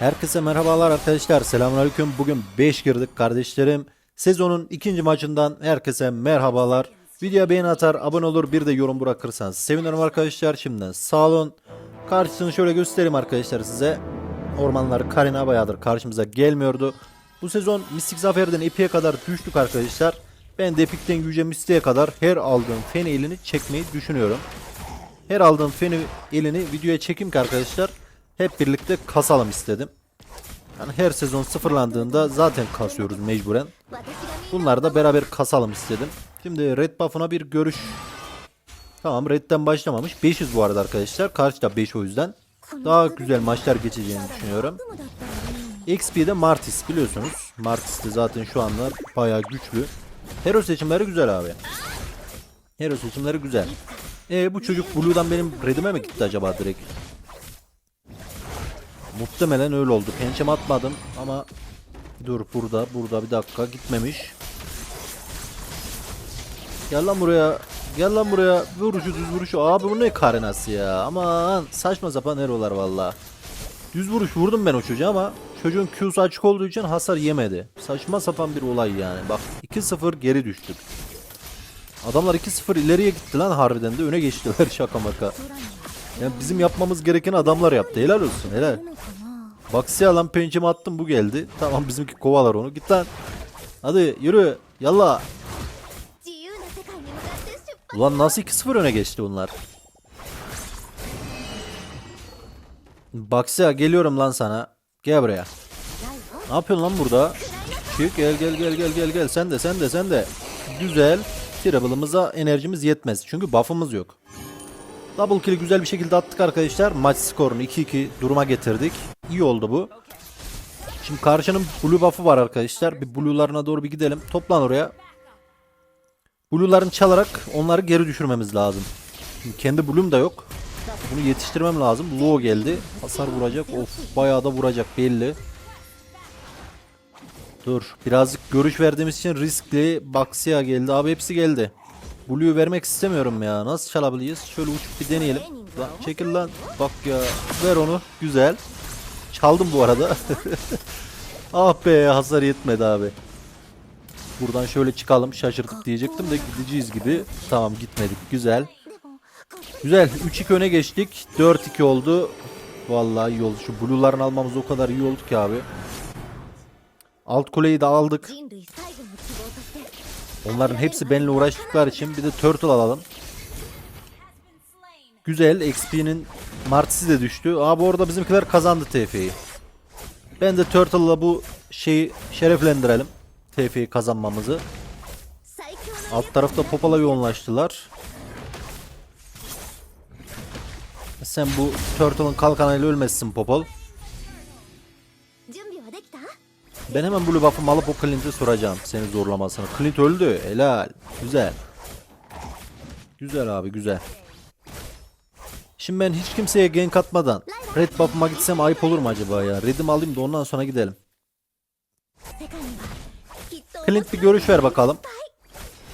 Herkese merhabalar arkadaşlar. Selamünaleyküm. Bugün 5 girdik kardeşlerim. Sezonun ikinci maçından herkese merhabalar. Videoya beğeni atar, abone olur, bir de yorum bırakırsanız sevinirim arkadaşlar. Şimdiden sağ olun. Karşısını şöyle göstereyim arkadaşlar size. Ormanlar Karina bayağıdır karşımıza gelmiyordu. Bu sezon Mistik Zafer'den Epic'e kadar düştük arkadaşlar. Ben de Epic'ten Yüce Mystic'e kadar her aldığım fen elini çekmeyi düşünüyorum. Her aldığım feni elini videoya çekeyim ki arkadaşlar hep birlikte kasalım istedim. Yani her sezon sıfırlandığında zaten kasıyoruz mecburen. Bunları da beraber kasalım istedim. Şimdi red buff'una bir görüş. Tamam redden başlamamış. 500 bu arada arkadaşlar. Karşıda 5 o yüzden. Daha güzel maçlar geçeceğini düşünüyorum. XP'de Martis biliyorsunuz. Martis de zaten şu anlar bayağı güçlü. Hero seçimleri güzel abi. Hero seçimleri güzel. E bu çocuk Blue'dan benim redime mi gitti acaba direkt? Muhtemelen öyle oldu. Pençem atmadım ama dur burada burada bir dakika gitmemiş. Gel lan buraya. Gel lan buraya. Vuruşu düz vuruşu. Abi bu ne karenası ya. Aman saçma sapan erolar valla. Düz vuruş vurdum ben o çocuğa ama çocuğun Q'su açık olduğu için hasar yemedi. Saçma sapan bir olay yani. Bak 2-0 geri düştük. Adamlar 2-0 ileriye gitti lan harbiden de öne geçtiler şaka maka. Yani bizim yapmamız gereken adamlar yaptı. Helal olsun helal. Baksiye lan penceme attım bu geldi. Tamam bizimki kovalar onu. Git lan. Hadi yürü. Yalla. Ulan nasıl 2-0 öne geçti bunlar? Baksiya geliyorum lan sana. Gel buraya. Ne yapıyorsun lan burada? Çık gel gel gel gel gel gel. Sen de sen de sen de. Güzel. Treble'ımıza enerjimiz yetmez. Çünkü buff'ımız yok. Double kill güzel bir şekilde attık arkadaşlar. Maç skorunu 2-2 duruma getirdik. İyi oldu bu. Şimdi karşının blue buff'ı var arkadaşlar. Bir blue'larına doğru bir gidelim. Toplan oraya. Blue'larını çalarak onları geri düşürmemiz lazım. Şimdi kendi blue'um da yok. Bunu yetiştirmem lazım. Low geldi. Hasar vuracak. Of bayağı da vuracak belli. Dur. Birazcık görüş verdiğimiz için riskli. Baxia geldi. Abi hepsi geldi. Blue'yu vermek istemiyorum ya. Nasıl çalabiliriz? Şöyle uçup bir deneyelim. Lan çekil lan. Bak ya. Ver onu. Güzel. Çaldım bu arada. ah be hasar yetmedi abi. Buradan şöyle çıkalım. Şaşırtıp diyecektim de gideceğiz gibi. Tamam gitmedik. Güzel. Güzel. 3-2 öne geçtik. 4-2 oldu. Vallahi iyi oldu. Şu blue'larını almamız o kadar iyi oldu ki abi. Alt kuleyi de aldık. Onların hepsi benimle uğraştıkları için bir de turtle alalım. Güzel XP'nin martisi de düştü. Aa bu arada bizimkiler kazandı TF'yi. Ben de turtle'la bu şeyi şereflendirelim. TF'yi kazanmamızı. Alt tarafta Popal'a yoğunlaştılar. Sen bu Turtle'ın kalkanıyla ölmezsin Popol. Ben hemen blue buff'ımı alıp o Clint'i soracağım seni zorlamasını. Clint öldü. Helal. Güzel. Güzel abi güzel. Şimdi ben hiç kimseye gank atmadan red buff'ıma gitsem ayıp olur mu acaba ya? Red'imi alayım da ondan sonra gidelim. Clint bir görüş ver bakalım.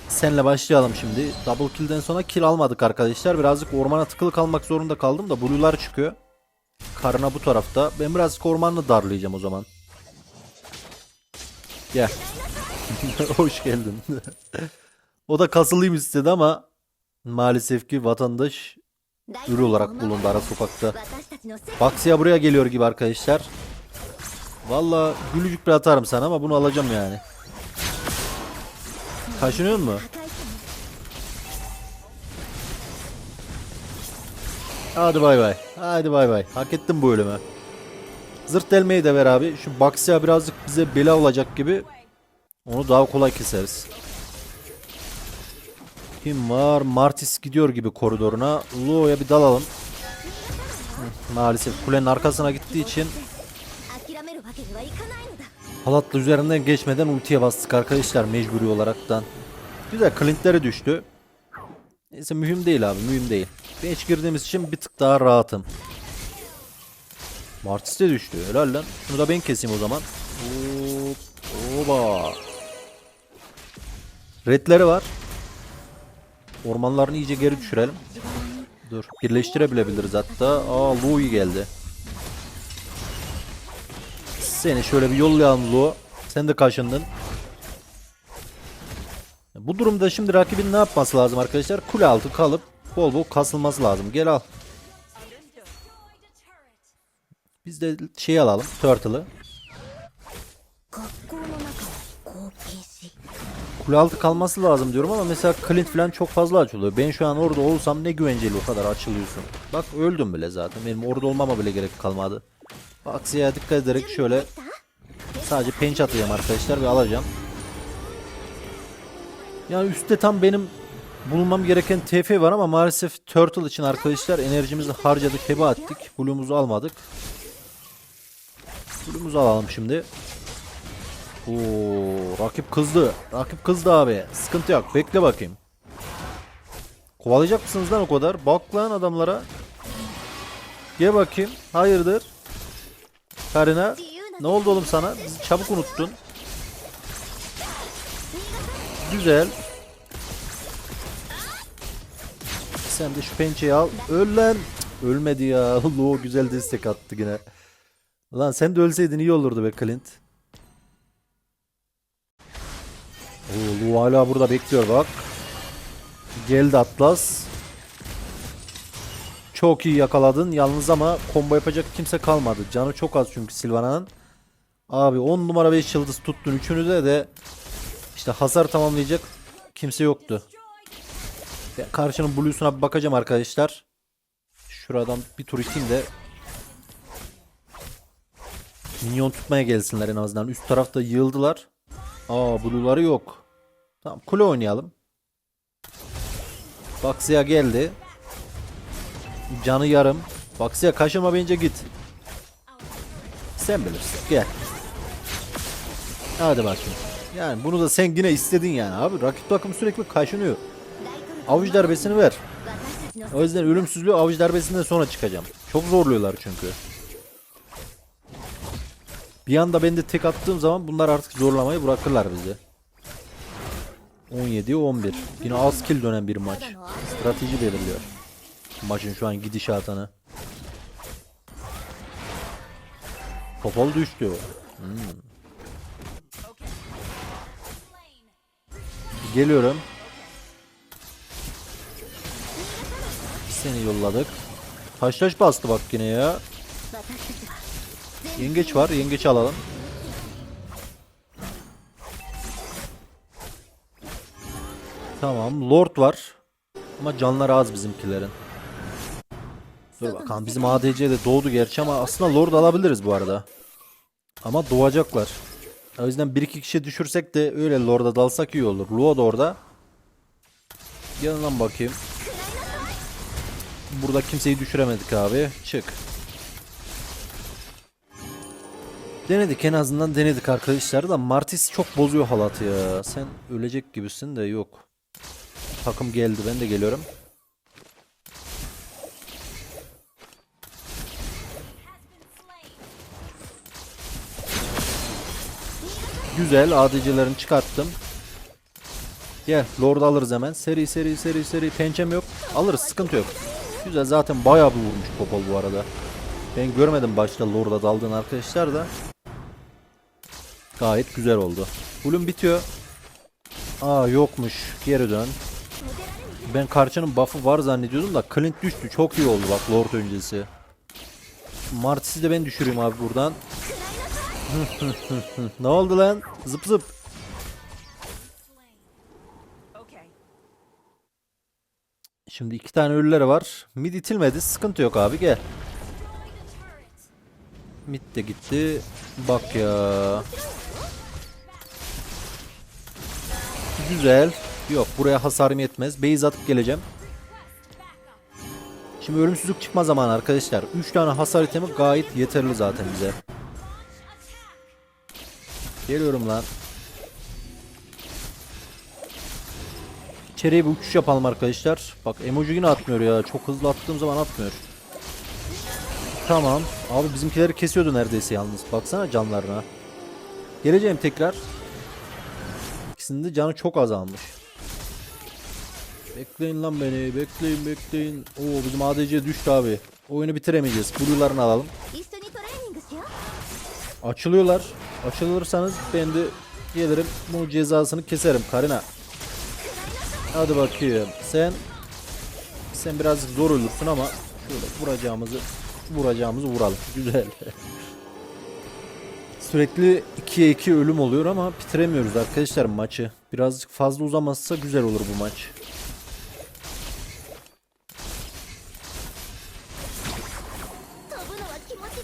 Senle başlayalım şimdi. Double kill'den sonra kill almadık arkadaşlar. Birazcık ormana tıkılı kalmak zorunda kaldım da blue'lar çıkıyor. Karına bu tarafta. Ben birazcık ormanla darlayacağım o zaman. Gel. Hoş geldin. o da kasılayım istedi ama maalesef ki vatandaş ürü olarak bulundu ara sokakta. Baksya buraya geliyor gibi arkadaşlar. Valla gülücük bir atarım sana ama bunu alacağım yani. Kaşınıyor mu? Hadi bay bay. Hadi bay bay. Hak ettim bu ölümü. Zırt delmeyi de ver abi. Şu Baksya birazcık bize bela olacak gibi. Onu daha kolay keseriz. Kim var? Martis gidiyor gibi koridoruna. Lo'ya bir dalalım. Maalesef kulenin arkasına gittiği için Halatlı üzerinden geçmeden ultiye bastık arkadaşlar mecburi olaraktan. Güzel Clint'lere düştü. Neyse mühim değil abi mühim değil. Geç girdiğimiz için bir tık daha rahatım. Martis de düştü. Helal lan. Şunu da ben keseyim o zaman. Hop. Oba. Redleri var. Ormanlarını iyice geri düşürelim. Dur. Birleştirebilebiliriz hatta. Aa Louis geldi. Seni şöyle bir yollayalım Lu. Sen de kaşındın. Bu durumda şimdi rakibin ne yapması lazım arkadaşlar? Kule altı kalıp bol bol kasılması lazım. Gel al. Biz de şey alalım. Turtle'ı. Kule altı kalması lazım diyorum ama mesela Clint falan çok fazla açılıyor. Ben şu an orada olsam ne güvenceli o kadar açılıyorsun. Bak öldüm bile zaten. Benim orada olmama bile gerek kalmadı. Aksiyaya dikkat ederek şöyle sadece penç atacağım arkadaşlar ve alacağım. Yani üstte tam benim bulmam gereken TF var ama maalesef Turtle için arkadaşlar enerjimizi harcadık, heba ettik. Blue'umuzu almadık. Blue'umuzu alalım şimdi. Oo, rakip kızdı. Rakip kızdı abi. Sıkıntı yok. Bekle bakayım. Kovalayacak mısınız lan o kadar? Bak lan adamlara. Gel bakayım. Hayırdır? Karina. Ne oldu oğlum sana? Çabuk unuttun. Güzel. Sen de şu pençeyi al. Öl lan. Ölmedi ya. Lo güzel destek attı yine. Lan sen de ölseydin iyi olurdu be Clint. Oo, hala burada bekliyor bak. Geldi Atlas. Çok iyi yakaladın yalnız ama combo yapacak kimse kalmadı. Canı çok az çünkü Silvana'nın. Abi 10 numara 5 yıldız tuttun üçünü de de işte hasar tamamlayacak kimse yoktu. Ben karşının blues'una bir bakacağım arkadaşlar. Şuradan bir tur iteyim de Minyon tutmaya gelsinler en azından. Üst tarafta yığıldılar. Aa blue'ları yok. Tamam kule oynayalım. Baksıya geldi. Canı yarım. Baksıya kaşınma bence git. Sen bilirsin. Gel. Hadi bakayım. Yani bunu da sen yine istedin yani abi. Rakip takım sürekli kaşınıyor. Avuç darbesini ver. O yüzden ölümsüzlüğü avuç darbesinden sonra çıkacağım. Çok zorluyorlar çünkü. Bir anda ben de tek attığım zaman bunlar artık zorlamayı bırakırlar bizi. 17 11. Yine az kill dönen bir maç. Strateji belirliyor. Maçın şu an gidişatını. Topal düştü. Hmm. Geliyorum. Seni yolladık. Taş taş bastı bak yine ya. Yengeç var. Yengeç alalım. Tamam. Lord var. Ama canlar az bizimkilerin. Dur bakalım bizim ADC de doğdu gerçi ama aslında Lord alabiliriz bu arada. Ama doğacaklar. O yüzden bir iki kişi düşürsek de öyle Lord'a dalsak iyi olur. Luo da orada. Gelin lan bakayım. Burada kimseyi düşüremedik abi. Çık. Denedik en azından denedik arkadaşlar da Martis çok bozuyor halatı ya. Sen ölecek gibisin de yok. Takım geldi ben de geliyorum. Güzel ADC'lerini çıkarttım. Gel Lord alırız hemen. Seri seri seri seri pençem yok. Alırız sıkıntı yok. Güzel zaten bayağı bir vurmuş Popol bu arada. Ben görmedim başta Lord'a daldığın arkadaşlar da. Gayet güzel oldu. Ulum bitiyor. Aa yokmuş. Geri dön. Ben karşının buff'ı var zannediyordum da Clint düştü. Çok iyi oldu bak Lord öncesi. Martis'i de ben düşüreyim abi buradan. ne oldu lan? Zıp zıp. Şimdi iki tane ölüleri var. Mid itilmedi. Sıkıntı yok abi gel. Mid de gitti. Bak ya. Güzel. Yok buraya hasarım yetmez. Base atıp geleceğim. Şimdi ölümsüzlük çıkma zamanı arkadaşlar. 3 tane hasar itemi gayet yeterli zaten bize. Geliyorum lan. İçeriye bir uçuş yapalım arkadaşlar. Bak emoji yine atmıyor ya. Çok hızlı attığım zaman atmıyor. Tamam. Abi bizimkileri kesiyordu neredeyse yalnız. Baksana canlarına. Geleceğim tekrar ikisinde canı çok azalmış. Bekleyin lan beni. Bekleyin bekleyin. Oo bizim ADC düştü abi. Oyunu bitiremeyeceğiz. Blue'larını alalım. Açılıyorlar. Açılırsanız ben de gelirim. Bunun cezasını keserim Karina. Hadi bakayım. Sen sen biraz zor ölürsün ama şöyle vuracağımızı vuracağımızı vuralım. Güzel. Sürekli 2'ye 2 ölüm oluyor ama bitiremiyoruz arkadaşlar maçı. Birazcık fazla uzamazsa güzel olur bu maç.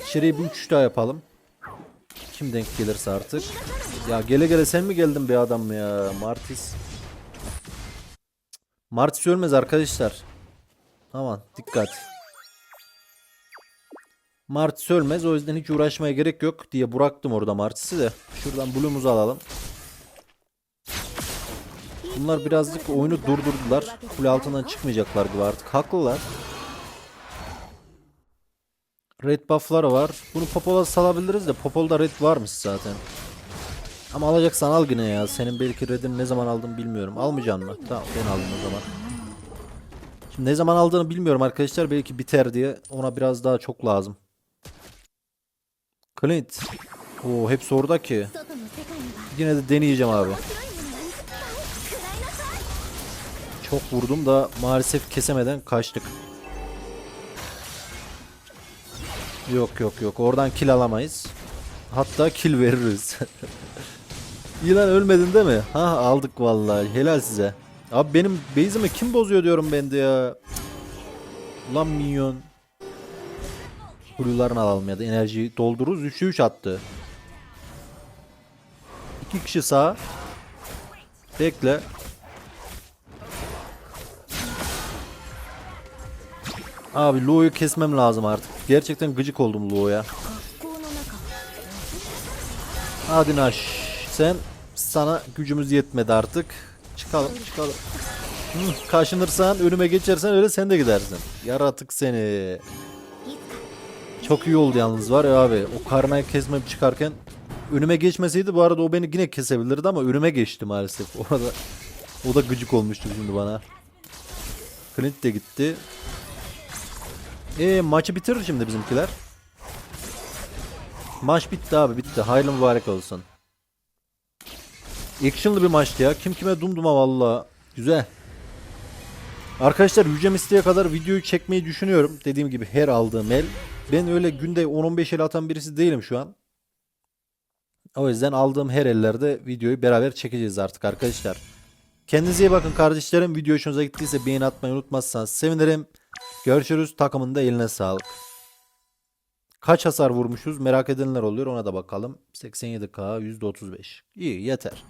İçeriye bir uçuş daha yapalım. Kim denk gelirse artık. Ya gele gele sen mi geldin be adam ya Martis. Martis ölmez arkadaşlar. Aman dikkat. Martis ölmez o yüzden hiç uğraşmaya gerek yok diye bıraktım orada Martis'i de. Şuradan Blue'umuzu alalım. Bunlar birazcık oyunu durdurdular. Kule altından çıkmayacaklar gibi artık. Haklılar. Red buff'ları var. Bunu Popol'a salabiliriz de Popol'da red varmış zaten. Ama alacaksan al yine ya. Senin belki red'ini ne zaman aldın bilmiyorum. Almayacaksın mı? Tamam ben aldım o zaman. Şimdi ne zaman aldığını bilmiyorum arkadaşlar. Belki biter diye. Ona biraz daha çok lazım. Clint. Oo hepsi orada ki. Yine de deneyeceğim abi. Çok vurdum da maalesef kesemeden kaçtık. Yok yok yok oradan kill alamayız. Hatta kill veririz. Yılan ölmedin değil mi? Ha aldık vallahi helal size. Abi benim base'imi kim bozuyor diyorum ben de ya. Lan minyon. Blue'larını alalım ya da enerjiyi doldururuz. 3'e 3 attı. 2 kişi sağ. Bekle. Abi Luo'yu kesmem lazım artık. Gerçekten gıcık oldum Luo'ya. Hadi Naş. Sen sana gücümüz yetmedi artık. Çıkalım çıkalım. Kaşınırsan önüme geçersen öyle sen de gidersin. Yaratık seni. Çok iyi oldu yalnız var ya abi. O karnayı kesmeyip çıkarken önüme geçmeseydi bu arada o beni yine kesebilirdi ama önüme geçti maalesef. Orada o da gıcık olmuştu şimdi bana. Clint de gitti. E maçı bitirir şimdi bizimkiler. Maç bitti abi bitti. Hayırlı mübarek olsun. Action'lı bir maçtı ya. Kim kime dumduma valla. Güzel. Arkadaşlar yücem isteğe kadar videoyu çekmeyi düşünüyorum. Dediğim gibi her aldığım el ben öyle günde 10-15 el atan birisi değilim şu an. O yüzden aldığım her ellerde videoyu beraber çekeceğiz artık arkadaşlar. Kendinize iyi bakın kardeşlerim. Video hoşunuza gittiyse beğeni atmayı unutmazsanız sevinirim. Görüşürüz. Takımın da eline sağlık. Kaç hasar vurmuşuz merak edenler oluyor ona da bakalım. 87k %35. İyi yeter.